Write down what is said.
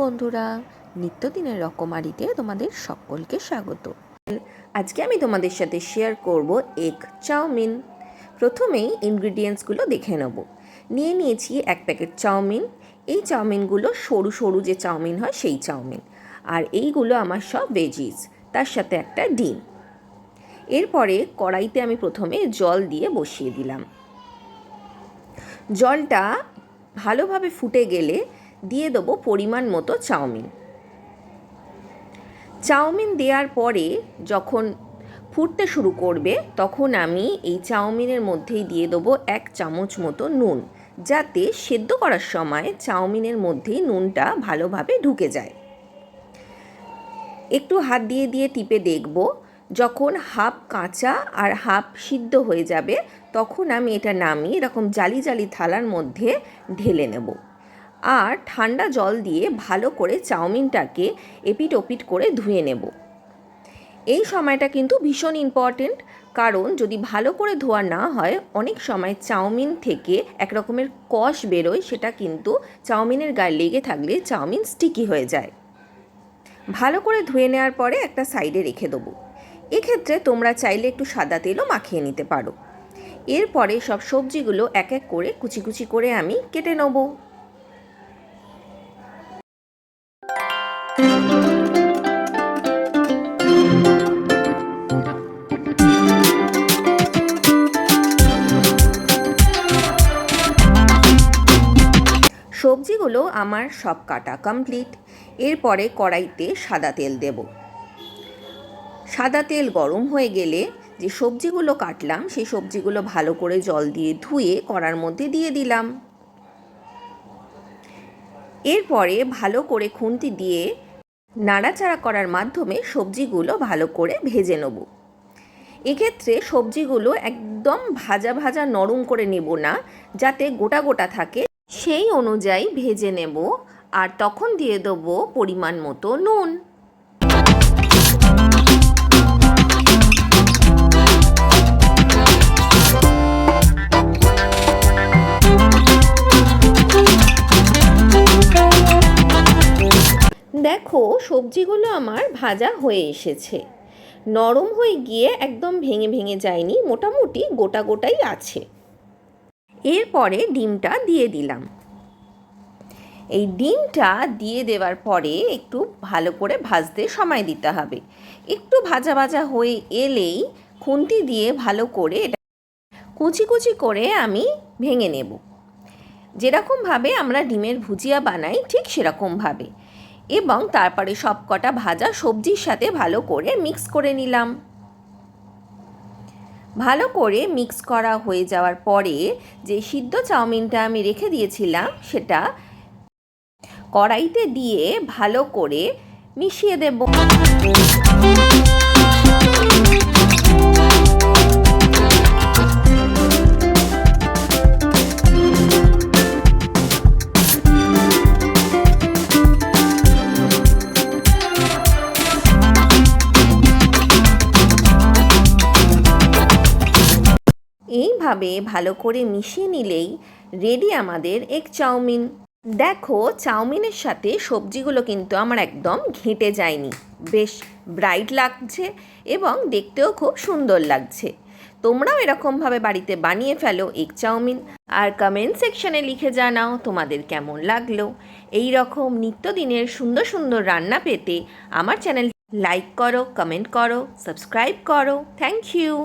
বন্ধুরা, নিত্যদিনের রকমারিতে তোমাদের সকলকে স্বাগত। আজকে আমি তোমাদের সাথে শেয়ার করব এগ চাউমিন। প্রথমেই ইনগ্রিডিয়েন্টসগুলো দেখে নেব। নিয়ে নিয়েছি এক প্যাকেট চাউমিন। এই চাউমিনগুলো সরু সরু যে চাউমিন হয় সেই চাউমিন। আর এইগুলো আমার সব ভেজিস তার সাথে একটা ডিম। এরপরে কড়াইতে আমি প্রথমে জল দিয়ে বসিয়ে দিলাম। জলটা ভালোভাবে ফুটে গেলে দিয়ে দেবো পরিমাণ মতো চাউমিন। চাউমিন দেওয়ার পরে যখন ফুটতে শুরু করবে, তখন আমি এই চাউমিনের মধ্যেই দিয়ে দেবো এক চামচ মতো নুন, যাতে সেদ্ধ করার সময় চাউমিনের মধ্যেই নুনটা ভালোভাবে ঢুকে যায়। একটু হাত দিয়ে দিয়ে টিপে দেখব, যখন হাফ কাঁচা আর হাফ সিদ্ধ হয়ে যাবে, তখন আমি এটা নামিয়ে এরকম জালি জালি থালার মধ্যে ঢেলে নেব। আর ঠান্ডা জল দিয়ে ভালো করে চাউমিনটাকে এপিট ওপিট করে ধুয়ে নেব। এই সময়টা কিন্তু ভীষণ ইম্পর্টেন্ট কারণ যদি ভালো করে ধোয়া না হয়, অনেক সময় চাউমিন থেকে এক রকমের কষ বেরোয়, সেটা কিন্তু চাউমিনের গায়ে লেগে থাকলে চাউমিন স্টিকি হয়ে যায়। ভালো করে ধুয়ে নেওয়ার পরে একটা সাইডে রেখে দেবো। এক্ষেত্রে তোমরা চাইলে একটু সাদা তেলও মাখিয়ে নিতে পারো। এরপরে সব সবজিগুলো এক এক করে কুচি কুচি করে আমি কেটে নেব। সবজিগুলো আমার সব কাটা কমপ্লিট এরপরে কড়াইতে সাদা তেল দেব। সাদা তেল গরম হয়ে গেলে যে সবজিগুলো কাটলাম, সেই সবজিগুলো ভালো করে জল দিয়ে ধুয়ে কড়ার মধ্যে দিয়ে দিলাম। এরপরে ভালো করে খুন্তি দিয়ে নাড়াচাড়া করার মাধ্যমে সবজিগুলো ভালো করে ভেজে নেব। এক্ষেত্রে সবজিগুলো একদম ভাজা ভাজা নরম করে নেব না, যাতে গোটা গোটা থাকে। সেই অনুযায়ী ভেজে নেব আর তখন দিয়ে দেবো পরিমাণ মতো নুন। দেখো, সবজিগুলো আমার ভাজা হয়ে এসেছে। নরম হয়ে গিয়ে একদম ভেঙে ভেঙে যায়নি, মোটামুটি গোটা গোটাই আছে। এরপরে ডিমটা দিয়ে দিলাম। এই ডিমটা দিয়ে দেওয়ার পরে একটু ভালো করে ভাজতে সময় দিতে হবে। একটু ভাজা ভাজা হয়ে এলেই খুন্তি দিয়ে ভালো করে এটা কুচি কুচি করে আমি ভেঙে নেব। যেরকমভাবে আমরা ডিমের ভুজিয়া বানাই, ঠিক সেরকমভাবে। এবং তারপরে সব কটা ভাজা সবজির সাথে ভালো করে মিক্স করে নিলাম। ভালো করে মিক্স করা হয়ে যাওয়ার পরে যে সিদ্ধ চাউমিনটা আমি রেখে দিয়েছিলাম, সেটা কড়াইতে দিয়ে ভালো করে মিশিয়ে দেব। এইভাবে ভালো করে মিশিয়ে নিলেই রেডি আমাদের এগ চাউমিন। দেখো, চাউমিনের সাথে সবজিগুলো কিন্তু আমার একদম ঘেঁটে যায়নি। বেশ ব্রাইট লাগছে এবং দেখতেও খুব সুন্দর লাগছে। তোমরাও এরকমভাবে বাড়িতে বানিয়ে ফেলো এগ চাউমিন। আর কমেন্ট সেকশনে লিখে জানাও তোমাদের কেমন লাগল। এই রকম নিত্যদিনের সুন্দর সুন্দর রান্না পেতে আমার চ্যানেল লাইক করো কমেন্ট করো সাবস্ক্রাইব করো। Thank you